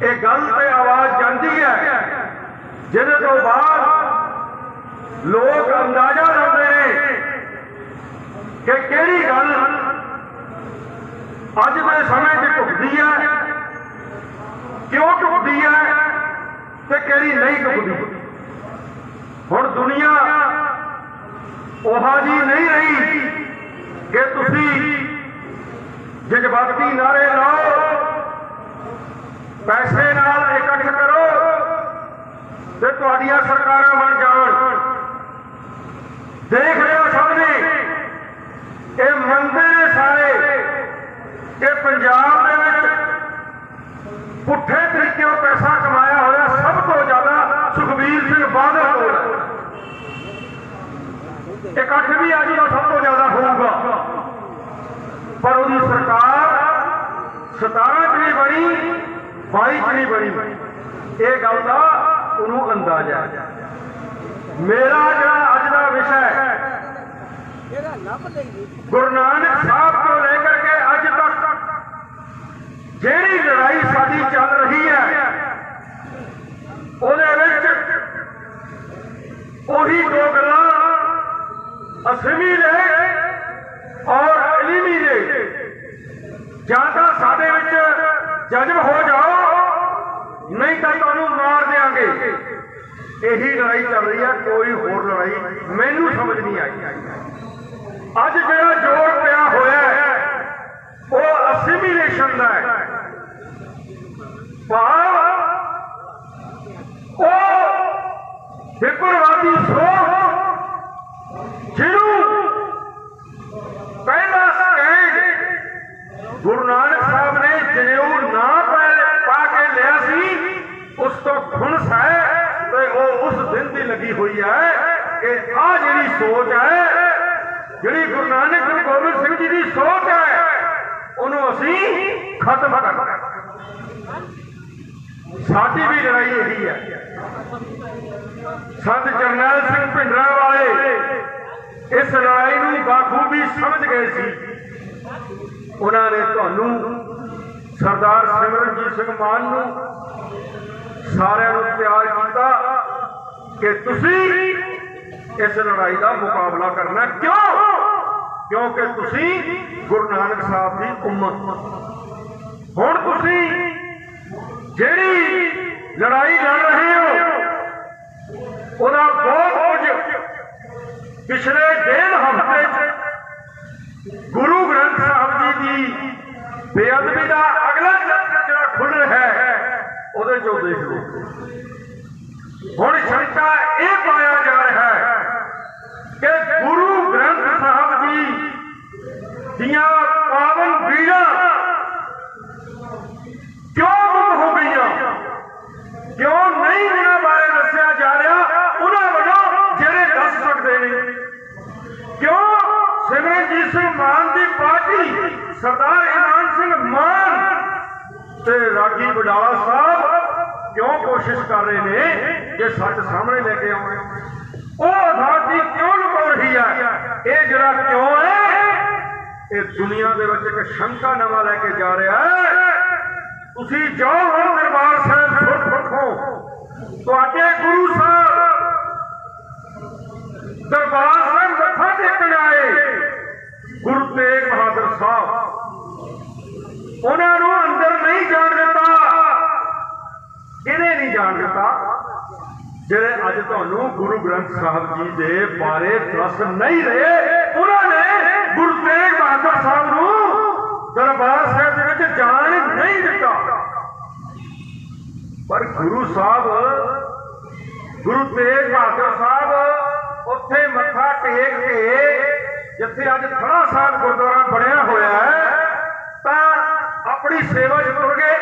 ਇਹ ਗੱਲ ਤੇ ਆਵਾਜ਼ ਜਾਂਦੀ ਹੈ, ਜਿਹਦੇ ਤੋਂ ਬਾਅਦ ਲੋਕ ਅੰਦਾਜ਼ਾ ਲਾਉਂਦੇ ਨੇ ਕਿ ਕਿਹੜੀ ਗੱਲ ਅੱਜ ਦੇ ਸਮੇਂ 'ਚ ਢੁਕਦੀ ਹੈ, ਕਿਉਂ ਢੁਕਦੀ ਹੈ ਤੇ ਕਿਹੜੀ ਨਹੀਂ ਢੁਕਦੀ ਹੁਣ ਦੁਨੀਆ ਉਹਾ ਜੀ ਨਹੀਂ ਰਹੀ ਕਿ ਤੁਸੀਂ ਜਜ਼ਬਾਤੀ ਨਾਰੇ ਲਾਓ ਪੈਸੇ ਨਾਲ ਇਕੱਠ ਕਰੋ ਤੇ ਤੁਹਾਡੀਆਂ ਸਰਕਾਰਾਂ ਬਣ ਜਾਣ। ਦੇਖ ਲਿਓ ਸਭ ਨੇ ਇਹ ਮੰਨਦੇ ਨੇ ਸਾਰੇ। ਕਿ ਪੰਜਾਬ ਦੇ ਵਿੱਚ ਪੁੱਠੇ ਤਰੀਕਿਆਂ ਪੈਸਾ ਕਮਾਇਆ ਹੋਇਆ ਸਭ ਤੋਂ ਜ਼ਿਆਦਾ ਸੁਖਬੀਰ ਸਿੰਘ ਬਾਦਲ ਕੋਲ ਇਕੱਠ ਵੀ ਅੱਜ ਦਾ ਸਭ ਤੋਂ ਜ਼ਿਆਦਾ ਹੋਊਗਾ। ਪਰ ਉਹਦੀ ਸਰਕਾਰ 17 ਚ ਨਹੀਂ ਬਣੀ 22 ਚ ਨਹੀਂ ਬਣੀ? ਇਹ ਗੱਲ ਦਾ ਉਹਨੂੰ ਅੰਦਾਜ਼ਾ ਹੈ। ਮੇਰਾ ਜਿਹੜਾ ਅੱਜ ਦਾ ਵਿਸ਼ਾ ਹੈ, ਗੁਰੂ ਨਾਨਕ ਸਾਹਿਬ ਤੋਂ ਲੈ ਕਰਕੇ ਅੱਜ ਤੱਕ ਜਿਹੜੀ ਲੜਾਈ ਸਾਡੀ ਚੱਲ ਰਹੀ ਹੈ, ਉਹਦੇ ਵਿੱਚ ਉਹੀ ਦੋ ਗੱਲਾਂ ਅਸਮੀ ਨੇ ਔਰ ਅਲੀਮੀ ਨੇ। ਜਾਂ ਤਾਂ ਸਾਡੇ ਵਿੱਚ ਜਜ਼ਬ ਹੋ ਜਾਓ ਨਹੀਂ ਤਾਂ ਤੁਹਾਨੂੰ ਮਾਰ ਦੇਾਂਗੇ ਇਹੀ ਲੜਾਈ ਚੱਲ ਰਹੀ ਹੈ ਕੋਈ ਹੋਰ ਲੜਾਈ ਮੈਨੂੰ ਸਮਝ ਨਹੀਂ ਆਈ। ਅੱਜ ਜਿਹੜਾ ਜੋਰ ਪਿਆ ਹੋਇਆ ਹੈ, ਉਹ ਅਸਿਮੀਲੇਸ਼ਨ ਦਾ ਹੈ। ਭਾਵ ਉਹ ਵਿਕਰਵਾਦੀ ਸੋਚ ਲੱਗੀ ਹੋਈ ਹੈ ਕਿ ਆ ਜਿਹੜੀ ਸੋਚ ਹੈ, ਜਿਹੜੀ ਗੁਰੂ ਨਾਨਕ ਗੁਰੂ ਗੋਬਿੰਦ ਸਿੰਘ ਜੀ ਦੀ ਸੋਚ ਹੈ, ਉਹਨੂੰ ਅਸੀਂ ਖਤਮ ਕਰਨਾ ਸਾਡੀ ਵੀ ਲੜਾਈ ਇਹੀ ਹੈ। ਸੰਤ ਜਰਨੈਲ ਸਿੰਘ ਭਿੰਡਰਾਂ ਵਾਲੇ ਇਸ ਲੜਾਈ ਨੂੰ ਬਾਖੂਬੀ ਸਮਝ ਗਏ ਸੀ। ਉਹਨਾਂ ਨੇ ਤੁਹਾਨੂੰ ਸਰਦਾਰ ਸਿਮਰਨਜੀਤ ਸਿੰਘ ਮਾਨ ਨੂੰ ਸਾਰਿਆਂ ਨੂੰ ਪਿਆਰ ਕੀਤਾ। ਕਿ ਤੁਸੀਂ ਇਸ ਲੜਾਈ ਦਾ ਮੁਕਾਬਲਾ ਕਰਨਾ ਕਿਉਂ? ਕਿਉਂਕਿ ਤੁਸੀਂ ਗੁਰੂ ਨਾਨਕ ਸਾਹਿਬ ਦੀ ਉਮਤ ਹੁਣ ਤੁਸੀਂ ਜਿਹੜੀ ਲੜਾਈ ਲੜ ਰਹੇ ਹੋ, ਉਹਦਾ ਬਹੁਤ ਕੁਝ ਪਿਛਲੇ ਡੇਢ ਹਫ਼ਤੇ ਚ ਗੁਰੂ ਗ੍ਰੰਥ ਸਾਹਿਬ ਜੀ ਦੀ ਬੇਅਦਬੀ ਦਾ ਅਗਲਾ ਚੈਪਟਰ ਜਿਹੜਾ ਖੁੱਲ ਰਿਹਾ ਹੈ, ਉਹਦੇ ਚੋਂ ਦੇਖ ਲਓ। ਹੁਣ ਸ਼ੰਕਾ ਇਹ ਪਾਇਆ ਜਾ ਰਿਹਾ ਹੈ ਕਿ ਗੁਰੂ ਗ੍ਰੰਥ ਸਾਹਿਬ ਜੀ ਦੀਆਂ ਪਾਵਨ ਬੀੜਾਂ ਕਿਉਂ ਗੁੰਮ ਹੋ ਗਈਆਂ? ਕਿਉਂ ਨਹੀਂ ਉਹਨਾਂ ਬਾਰੇ ਦੱਸਿਆ ਜਾ ਰਿਹਾ? ਉਹਨਾਂ ਵੱਲੋਂ ਜਿਹੜੇ ਦੱਸ ਸਕਦੇ ਨੇ। ਕਿਉਂ ਸਿਮਰਨਜੀਤ ਸਿੰਘ ਮਾਨ ਦੀ ਪਾਰਟੀ, ਸਰਦਾਰ ਇਮਾਨ ਸਿੰਘ ਮਾਨ ਤੇ ਰਾਗੀ ਬਡਾਲਾ ਸਾਹਿਬ ਕਿਉਂ ਕੋਸ਼ਿਸ਼ ਕਰ ਰਹੇ ਨੇ ਕਿ ਸੱਚ ਸਾਹਮਣੇ ਲੈ ਕੇ ਆਉਣ ਉਹ ਅਥਾਰਟੀ ਕਿਉਂ ਲੁਕੋ ਰਹੀ ਹੈ ਇਹ ਜਿਹੜਾ ਕਿਉਂ ਹੈ ਇਹ ਦੁਨੀਆ ਦੇ ਵਿੱਚ ਇੱਕ ਸ਼ੰਕਾ ਨਵਾਂ ਲੈ ਕੇ ਜਾ ਰਿਹਾ ਹੈ ਤੁਸੀਂ ਜਾਓ ਹੁਣ ਦਰਬਾਰ ਸਾਹਿਬ ਫੁੱਟ ਫੁੱਟੋ ਤੁਹਾਡੇ ਗੁਰੂ ਸਾਹਿਬ ਦਰਬਾਰ ਸਾਹਿਬ ਮੱਥਾ ਟੇਕਣ ਆਏ ਗੁਰੂ ਤੇਗ ਬਹਾਦਰ ਸਾਹਿਬ ਉਹਨਾਂ ਨੂੰ ਅੰਦਰ ਨਹੀਂ ਜਾਣ ਦਿੱਤਾ ਕਿਹਨੇ ਨਹੀਂ ਜਾਣ ਦਿੱਤਾ ਜਿਹੜੇ ਅੱਜ ਤੁਹਾਨੂੰ ਗੁਰੂ ਗ੍ਰੰਥ ਸਾਹਿਬ ਜੀ ਦੇ ਬਾਰੇ ਦੱਸ ਨਹੀਂ ਰਹੇ, ਉਹਨਾਂ ਨੇ ਗੁਰੂ ਤੇਗ ਬਹਾਦਰ ਸਾਹਿਬ ਨੂੰ ਦਰਬਾਰ ਸਾਹਿਬ ਦੇ ਵਿੱਚ ਜਾਣ ਨਹੀਂ ਦਿੱਤਾ। ਪਰ ਗੁਰੂ ਸਾਹਿਬ, ਗੁਰੂ ਤੇਗ ਬਹਾਦਰ ਸਾਹਿਬ ਉੱਥੇ ਮੱਥਾ ਟੇਕ ਕੇ ਜਿੱਥੇ ਅੱਜ ਖੜਾ ਸਾਹਿਬ ਗੁਰਦੁਆਰਾ ਬਣਿਆ ਹੋਇਆ ਹੈ, ਤਾਂ ਆਪਣੀ ਸੇਵਾ 'ਚ ਤੁਰ ਗਏ।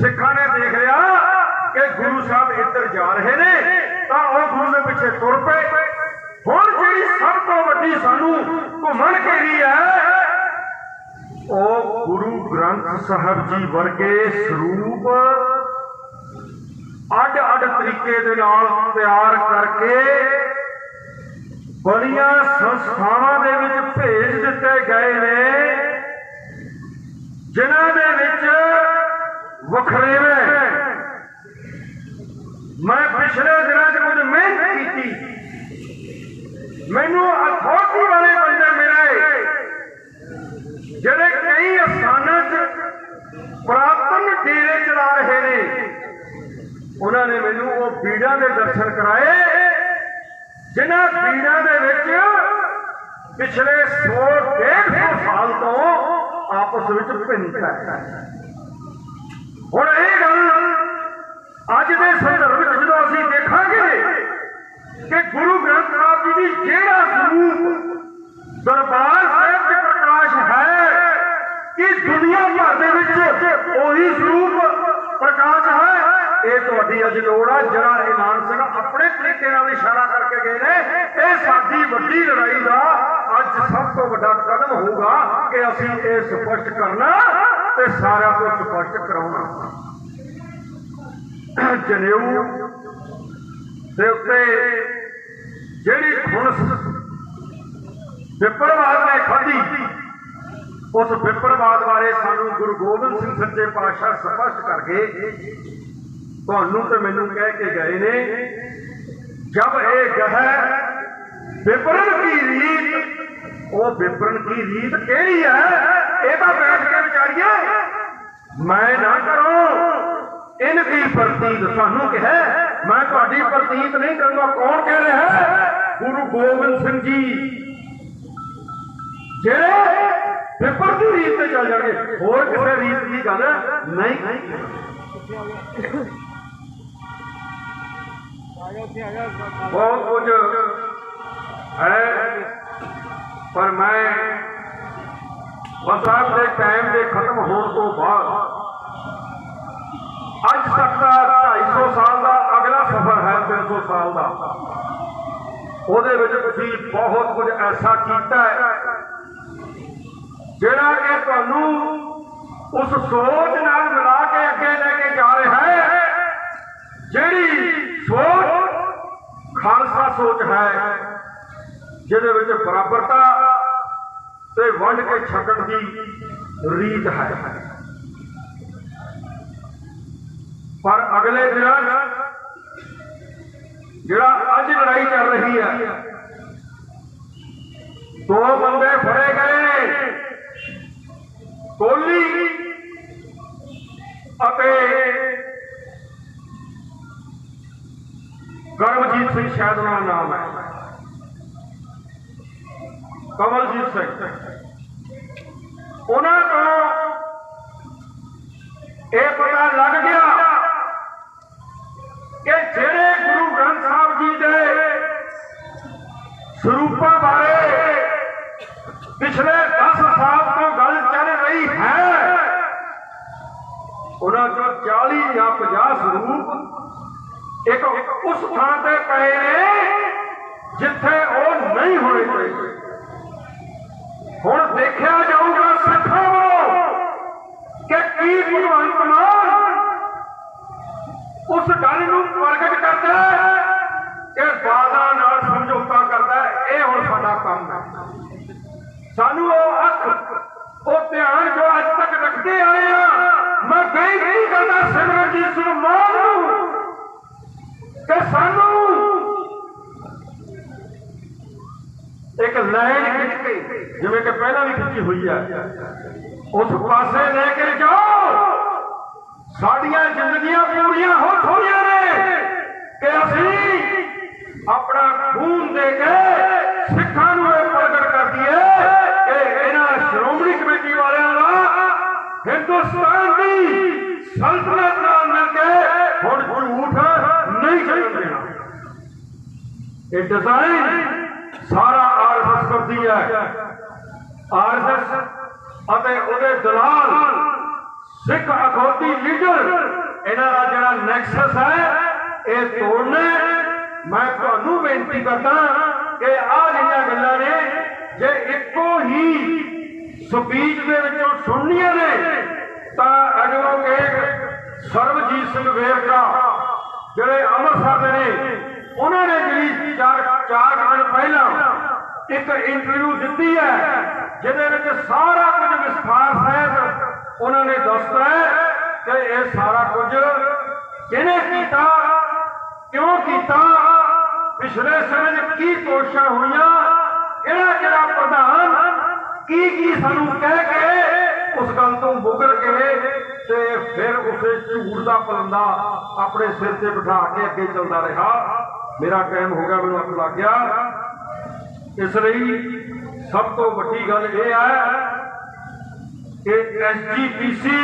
ਸਿੱਖਾਂ ਨੇ ਦੇਖ ਲਿਆ ਕਿ ਗੁਰੂ ਸਾਹਿਬ ਇੱਧਰ ਜਾ ਰਹੇ ਨੇ, ਤਾਂ ਉਹ ਗੁਰੂ ਦੇ ਪਿੱਛੇ ਤੁਰ ਪਏ। ਹੁਣ ਜਿਹੜੀ ਸਭ ਤੋਂ ਵੱਡੀ ਸਾਨੂੰ ਘੁੰਮਣ ਘੇਰੀ ਹੈ, ਉਹ ਗੁਰੂ ਗ੍ਰੰਥ ਸਾਹਿਬ ਜੀ ਵਰਗੇ ਸਰੂਪ ਅੱਡ ਅੱਡ ਤਰੀਕੇ ਦੇ ਨਾਲ ਤਿਆਰ ਕਰਕੇ ਬੜੀਆਂ ਸੰਸਥਾਵਾਂ ਦੇ ਵਿੱਚ ਭੇਜ ਦਿੱਤੇ ਗਏ ਨੇ, ਜਿਨ੍ਹਾਂ ਦੇ ਵਿੱਚ ਵਖਰੇਵੇਂ ਪਿਛਲੇ ਦਿਨਾਂ 'ਚ ਕੁਝ ਮਿਹਨਤ ਕੀਤੀ। ਮੈਨੂੰ ਅਥਾਰਟੀ ਵਾਲੇ ਬੰਦੇ ਮਿਲੇ, ਜਿਹੜੇ ਕਈ ਅਸਥਾਨਾਂ 'ਚ ਪ੍ਰਾਤਨ ਡੇਰੇ ਚਲਾ ਰਹੇ ਨੇ। ਉਹਨਾਂ ਨੇ ਮੈਨੂੰ ਉਹ ਬੀੜਾਂ ਦੇ ਦਰਸ਼ਨ ਕਰਾਏ, ਜਿਨ੍ਹਾਂ ਬੀੜਾਂ ਦੇ ਵਿੱਚ ਪਿਛਲੇ 100 150 ਸਾਲ ਤੋਂ ਆਪਸ ਵਿੱਚ ਭਿੰਨਤਾ ਹੈ। ਹੁਣ ਇਹ ਗੱਲ ਅੱਜ ਦੇ ਸੰਦਰਭ ਅਸੀਂ ਦੇਖਾਂਗੇ ਕਿ ਗੁਰੂ ਗ੍ਰੰਥ ਸਾਹਿਬ ਜੀ ਦੀ ਜਿਹੜਾ ਸਰੂਪ ਦਰਬਾਰ ਸਾਹਿਬ ਦੇ ਪ੍ਰਕਾਸ਼ ਹੈ ਕਿ ਦੁਨੀਆ ਭਰ ਦੇ ਵਿੱਚ ਉਹੀ ਸਰੂਪ ਪ੍ਰਕਾਸ਼ ਹੈ ਇਹ ਤੁਹਾਡੀ ਅੱਜ ਲੋੜ ਆ ਜਿਹੜਾ ਇਮਾਨ ਸਿੰਘ ਆਪਣੇ ਤਰੀਕੇ ਨਾਲ ਇਸ਼ਾਰਾ ਕਰਕੇ ਗਏ ਨੇ ਇਹ ਸਾਡੀ ਵੱਡੀ ਲੜਾਈ ਦਾ ਅੱਜ ਸਭ ਤੋਂ ਵੱਡਾ ਕਦਮ ਹੋਊਗਾ ਕਿ ਅਸੀਂ ਇਹ ਸਪਸ਼ਟ ਕਰਨਾ ਤੇ ਸਾਰਿਆਂ ਤੋਂ ਸਪਸ਼ਟ ਕਰਾਉਣਾ ਜਨੇਊ। ਦੇ ਉੱਤੇ ਜਿਹੜੀ ਖੁਣਸ ਵਿਪਰਵਾਦ ਨੇ ਖਾਧੀ, ਉਸ ਵਿਪਰਵਾਦ ਬਾਰੇ ਸਾਨੂੰ ਗੁਰੂ ਗੋਬਿੰਦ ਸਿੰਘ ਸੱਚੇ ਪਾਤਸ਼ਾਹ ਸਪਸ਼ਟ ਕਰਕੇ ਤੁਹਾਨੂੰ ਤੇ ਮੈਨੂੰ ਕਹਿ ਕੇ ਗਏ ਨੇ ਜਦ ਇਹ ਗਹਿ ਵਿਪਰਨ ਕੀ ਰੀਤ? ਉਹ ਵਿਪਰਨ ਕੀ ਰੀਤ ਕਿਹੜੀ ਹੈ? ਇਹ ਤਾਂ ਬੈਠ ਕੇ ਵਿਚਾਰੀਏ। ਮੈਂ ਨਾ ਕਰੋ। ਇਨ ਕੀ ਪ੍ਰਤੀਤ ਸਾਨੂੰ ਕਿਹਾ ਮੈਂ ਤੁਹਾਡੀ ਪ੍ਰਤੀਤ ਨਹੀਂ ਕਰੂੰਗਾ ਕੌਣ ਕਹਿ ਰਿਹਾ ਹੈ ਗੁਰੂ ਗੋਬਿੰਦ ਸਿੰਘ ਜੀ ਜਿਹੜੇ ਪੇਪਰ ਦੀ ਰੀਤ ਤੇ ਚੱਲ ਜਾਣਗੇ ਹੋਰ ਕਿਸੇ ਰੀਤ ਦੀ ਗੱਲ ਨਹੀਂ ਬਹੁਤ ਕੁਝ ਹੈ ਪਰ ਮੈਂ ਵਸਾਬ ਦੇ ਟਾਈਮ ਦੇ ਖਤਮ ਹੋਣ ਤੋਂ ਬਾਅਦ ਅੱਜ ਤੱਕ ਦਾ 250 ਸਾਲ ਦਾ ਅਗਲਾ ਸਫ਼ਰ ਹੈ 300 ਸਾਲ ਦਾ ਉਹਦੇ ਵਿੱਚ ਤੁਸੀਂ ਬਹੁਤ ਕੁਝ ਐਸਾ ਕੀਤਾ ਹੈ। ਜਿਹੜਾ ਕਿ ਤੁਹਾਨੂੰ ਉਸ ਸੋਚ ਨਾਲ ਮਿਲਾ ਕੇ ਅੱਗੇ ਲੈ ਕੇ ਜਾ ਰਿਹਾ ਹੈ, ਜਿਹੜੀ ਸੋਚ ਖਾਲਸਾ ਸੋਚ ਹੈ, ਜਿਹਦੇ ਵਿੱਚ ਬਰਾਬਰਤਾ ਤੇ ਵੰਡ ਕੇ ਛਕਣ ਦੀ ਰੀਤ ਹੈ। ਪਰ ਅਗਲੇ ਦਿਨਾਂ 'ਚ ਜਿਹੜਾ ਅੱਜ ਲੜਾਈ ਚੱਲ ਰਹੀ ਹੈ ਦੋ ਬੰਦੇ ਫੜੇ ਗਏ ਨੇ ਕੋਲੀ ਅਤੇ ਕਰਮਜੀਤ ਸਿੰਘ ਸ਼ਾਇਦ ਉਹਨਾਂ ਦਾ ਨਾਮ ਹੈ ਕਮਲਜੀਤ ਸਿੰਘ ਉਹਨਾਂ ਤੋਂ ਜਿਵੇਂ ਕਿ ਪਹਿਲਾਂ ਵੀ ਖਿੱਚੀ ਹੋਈ ਹੈ ਉਸ ਪਾਸੇ ਲੈ ਕੇ ਜਾਓ। ਸਾਡੀਆਂ ਜ਼ਿੰਦਗੀਆਂ ਪੂਰੀਆਂ ਹੋ ਥੋੜੀਆਂ ਨੇ ਕਿ ਅਸੀਂ ਆਪਣਾ ਖੂਨ ਦੇ ਕੇ ਸਿੱਖਾਂ ਨੂੰ ਇਹ ਪ੍ਰਗਟ ਕਰ ਦਈਏ ਕਿ ਇਹਨਾਂ ਸ਼੍ਰੋਮਣੀ ਕਮੇਟੀ ਵਾਲਿਆਂ ਦਾ ਹਿੰਦੁਸਤਾਨ ਦੀ ਸਲਤਨਤ ਨਾਲ ਮਿਲ ਕੇ ਹੁਣ ਝੂਠ ਨਹੀਂ ਚੱਲਣ ਦੇਣਾ ਇਹ ਡਿਜ਼ਾਈਨ ਸਾਰਾ ਆਰਐਸਐਸ ਕਰਦੀ ਹੈ। ਆਰਐਸਐਸ ਅਤੇ ਉਹਦੇ ਦਲਾਲ ਸਿੱਖ ਅਖੌਤੀ ਲੀਡਰ। ਇਹਨਾਂ ਦਾ ਜਿਹੜਾ ਨੈਕਸਸ ਹੈ, ਇਹ ਤੋੜਨਾ ਮੈਂ ਤੁਹਾਨੂੰ ਬੇਨਤੀ ਕਰਦਾ ਕਿ ਆਹ ਜਿਹੜੀਆਂ ਗੱਲਾਂ ਨੇ ਜੇ ਇੱਕੋ ਹੀ ਸਪੀਚ ਦੇ ਵਿੱਚੋਂ ਸੁਣਨੀਆਂ ਨੇ, ਤਾਂ ਐਡਵੋਕੇਟ ਸਰਬਜੀਤ ਸਿੰਘ ਵੇਰਕਾ, ਜਿਹੜੇ ਅੰਮ੍ਰਿਤਸਰ ਦੇ ਨੇ, ਉਹਨਾਂ ਨੇ ਜਿਹੜੀ ਚਾਰ ਚਾਰ ਦਿਨ ਪਹਿਲਾਂ ਇੱਕ ਇੰਟਰਵਿਊ ਦਿੱਤੀ ਹੈ। ਜਿਹਦੇ ਵਿੱਚ ਸਾਰਾ ਕੁਝ ਵਿਸਥਾਰ ਸਹਿਤ ਉਹਨਾਂ ਨੇ ਦੱਸਤਾ ਹੈ ਕਿ ਇਹ ਸਾਰਾ ਕੁਝ ਕਿਹਨੇ ਕੀਤਾ ਕਿਉਂ ਕੀਤਾ ਪਿਛਲੇ ਸਮੇਂ 'ਚ ਕੀ ਕੋਸ਼ਿਸ਼ਾਂ ਹੋਈਆਂ ਕਿਹੜਾ ਕਿਹੜਾ ਪ੍ਰਧਾਨ ਕੀ ਕੀ ਸਾਨੂੰ ਕਹਿ ਕੇ ਉਸ ਗੱਲ ਤੋਂ ਮੁਕਰ ਕੇ ਤੇ ਫਿਰ ਉਸੇ ਝੂਠ ਦਾ ਪਲੰਦਾ ਆਪਣੇ ਸਿਰ ਤੇ ਬਿਠਾ ਕੇ ਅੱਗੇ ਚੱਲਦਾ ਰਿਹਾ ਮੇਰਾ ਟਾਈਮ ਹੋ ਗਿਆ ਮੈਨੂੰ ਅੱਖ ਲੱਗ ਗਿਆ ਇਸ ਲਈ ਸਭ ਤੋਂ ਵੱਡੀ ਗੱਲ ਇਹ ਹੈ ਕਿ ਐਸਜੀਪੀਸੀ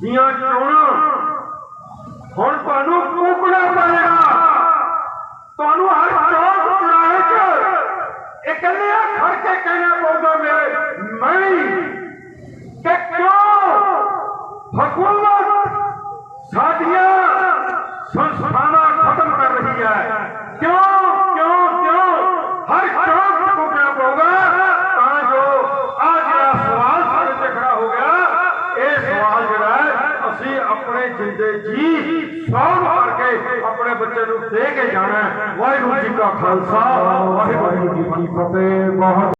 ਦੀਆਂ ਚੋਣਾਂ ਹੁਣ ਤੁਹਾਨੂੰ ਕੂਕਣਾ ਪਏਗਾ ਤੁਹਾਨੂੰ ਹਰ ਚੌਕ ਚੁਰਾਹੇ 'ਚ ਇਕੱਲਿਆਂ ਖੜ ਕੇ ਕਹਿਣਾ ਪਊਗਾ ਮੇਰੇ। ਮੈਂ ਕਿ ਕਿਉਂ ਹਕੂਮਤ ਸਾਡੀਆਂ ਸੰਸਥਾਵਾਂ ਖਤਮ ਕਰ ਰਹੀ ਹੈ? ਕਿਉਂ ਦੇ ਕੇ ਜਾਣਾ ਵਾਹਿਗੁਰੂ ਜੀ ਕਾ ਖਾਲਸਾ ਵਾਹਿਗੁਰੂ ਜੀ ਕੀ ਫਤਿਹ। ਬਹੁਤ